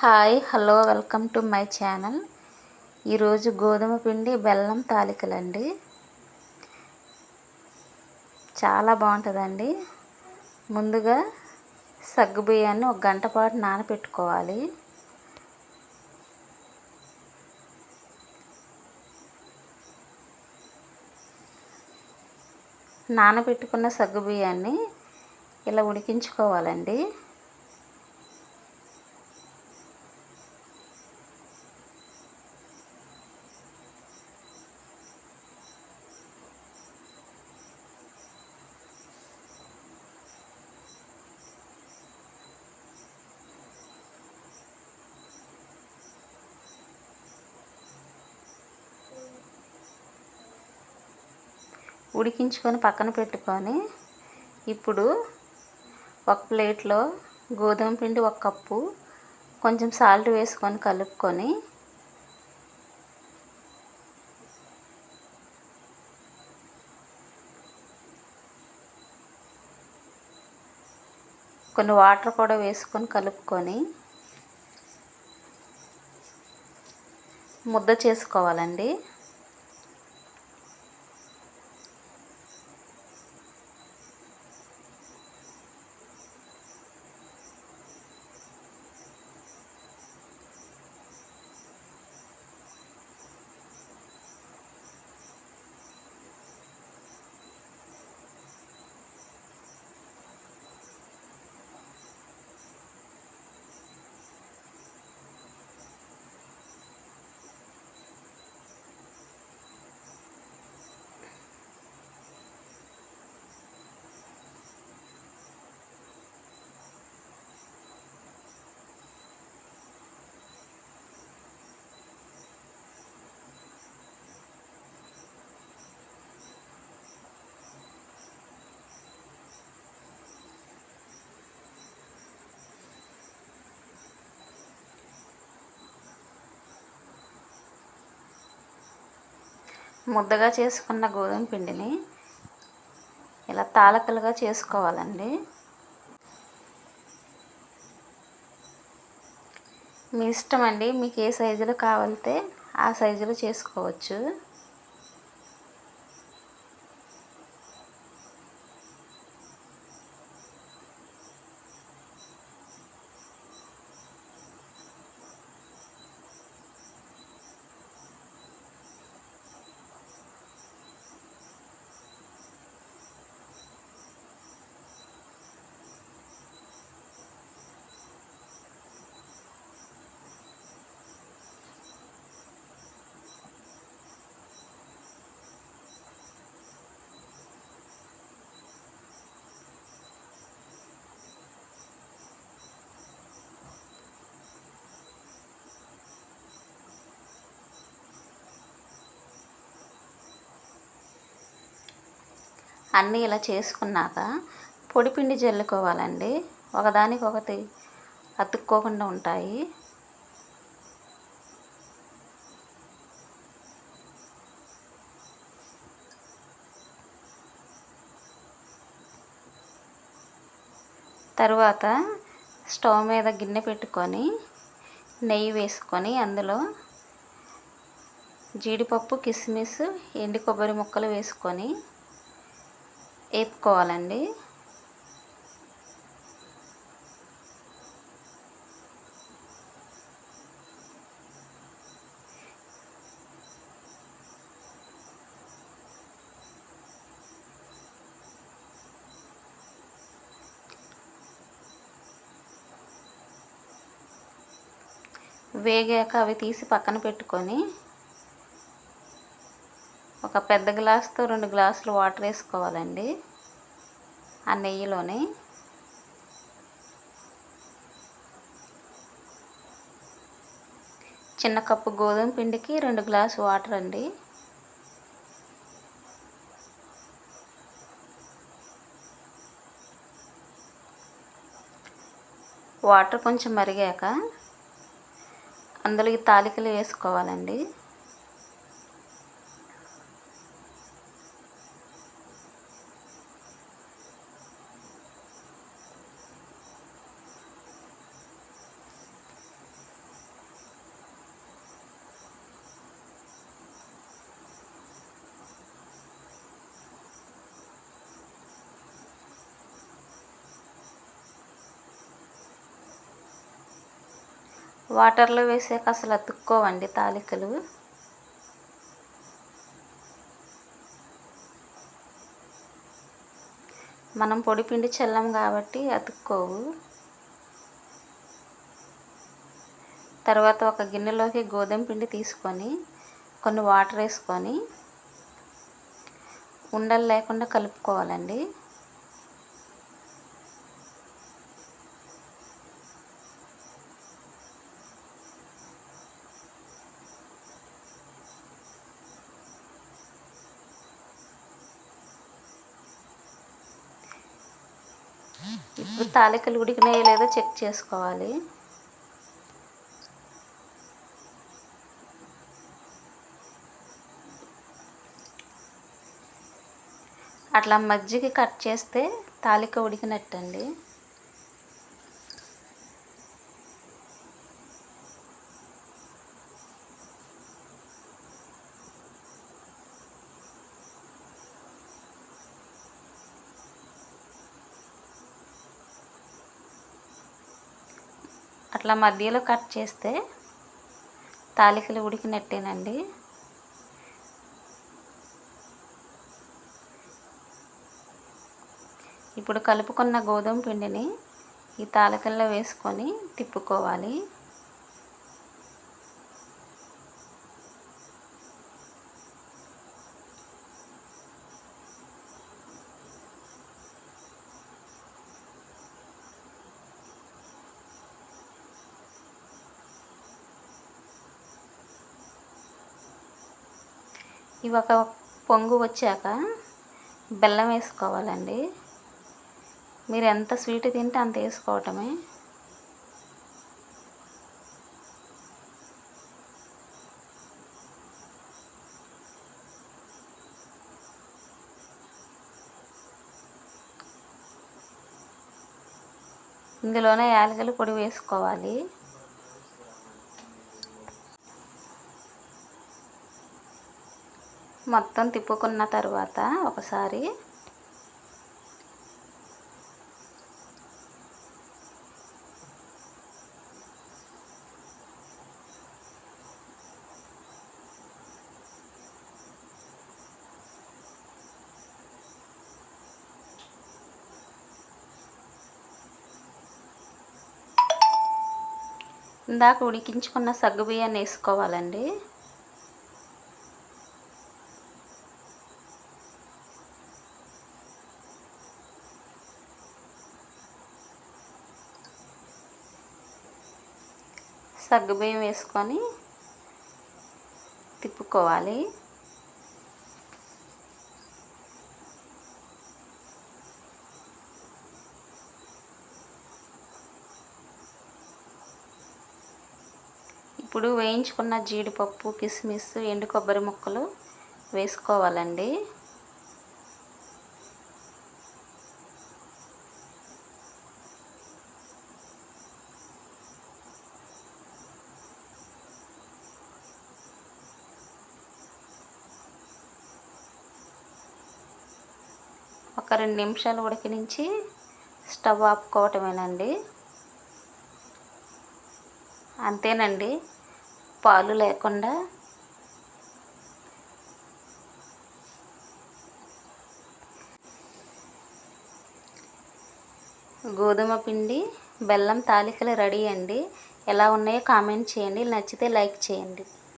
Hi hello welcome to my channel. ఈరోజు గోధుమ పిండి బెల్లం తాలికలండి. చాలా బాగుంటుందండి. ముందుగా సగ్గు బియ్యాన్ని ఒక గంట పాటు నానబెట్టుకోవాలి నానబెట్టుకున్న సగ్గు బియ్యాన్ని ఇలా ఉడికించుకోవాలండి. ఉడికించుకొని పక్కన పెట్టుకొని ఇప్పుడు ఒక ప్లేట్లో గోధుమ పిండి ఒక కప్పు కొంచెం సాల్ట్ వేసుకొని కలుపుకొని కొన్ని వాటర్ కూడా వేసుకొని కలుపుకొని ముద్ద చేసుకోవాలండి. ముద్దగా చేసుకున్న గోధుమ పిండిని ఇలా తాలకలుగా చేసుకోవాలండి. మీ ఇష్టం అండి మీకు ఏ సైజులో కావాలితే ఆ సైజులో చేసుకోవచ్చు. అన్నీ ఇలా చేసుకున్నాక పొడిపిండి జల్లుకోవాలండి. ఒకదానికి ఒకటి అతుక్కోకుండా ఉంటాయి. తరువాత స్టవ్ మీద గిన్నె పెట్టుకొని నెయ్యి వేసుకొని అందులో జీడిపప్పు కిస్మిస్ ఎండు కొబ్బరి ముక్కలు వేసుకొని వేపుకోవాలండి. వేగాక అవి తీసి పక్కన పెట్టుకొని ఒక పెద్ద గ్లాస్తో రెండు గ్లాసులు వాటర్ వేసుకోవాలండి. ఆ నెయ్యిలోనే చిన్న కప్పు గోధుమ పిండికి రెండు గ్లాసు వాటర్ అండి. వాటర్ కొంచెం మరిగాక అందులో ఈ తాలికలు వేసుకోవాలండి. వాటర్లో వేసాక అసలు అతుక్కోవండి తాలికలు. మనం పొడి పిండి చల్లం కాబట్టి అతుక్కోవు. తర్వాత ఒక గిన్నెలోకి గోధుమ పిండి తీసుకొని కొన్ని వాటర్ వేసుకొని ఉండలు లేకుండా కలుపుకోవాలండి. ఇప్పుడు తాలికలు ఉడికినాయో లేదో చెక్ చేసుకోవాలి. అట్లా మజ్జిగ కట్ చేస్తే తాలిక ఉడికినట్టండి. అట్లా మధ్యలో కట్ చేస్తే తాలికలు ఉడికినట్టేనండి. ఇప్పుడు కలుపుకున్న గోధుమ పిండిని ఈ తాలికల్లో వేసుకొని తిప్పుకోవాలి. ఇవి ఒక పొంగు వచ్చాక బెల్లం వేసుకోవాలండి. మీరు ఎంత స్వీట్ తింటే అంత వేసుకోవటమే. ఇందులోనే యాలకుల పొడి వేసుకోవాలి. మొత్తం తిప్పుకున్న తర్వాత ఒకసారి ఇందాక ఉడికించుకున్న సగ్గుబియ్యాన్ని వేసుకోవాలండి. సగ్గుబియ్యం వేసుకొని తిప్పుకోవాలి. ఇప్పుడు వేయించుకున్న జీడిపప్పు కిస్మిస్ ఎండు కొబ్బరి ముక్కలు వేసుకోవాలండి. ఒక రెండు నిమిషాలు ఉడికినించి స్టవ్ ఆపుకోవటమేనండి. అంతేనండి పాలు లేకుండా. గోధుమ పిండి బెల్లం తాలికలు రెడీ అండి. ఎలా ఉన్నాయో కామెంట్ చేయండి నచ్చితే లైక్ చేయండి.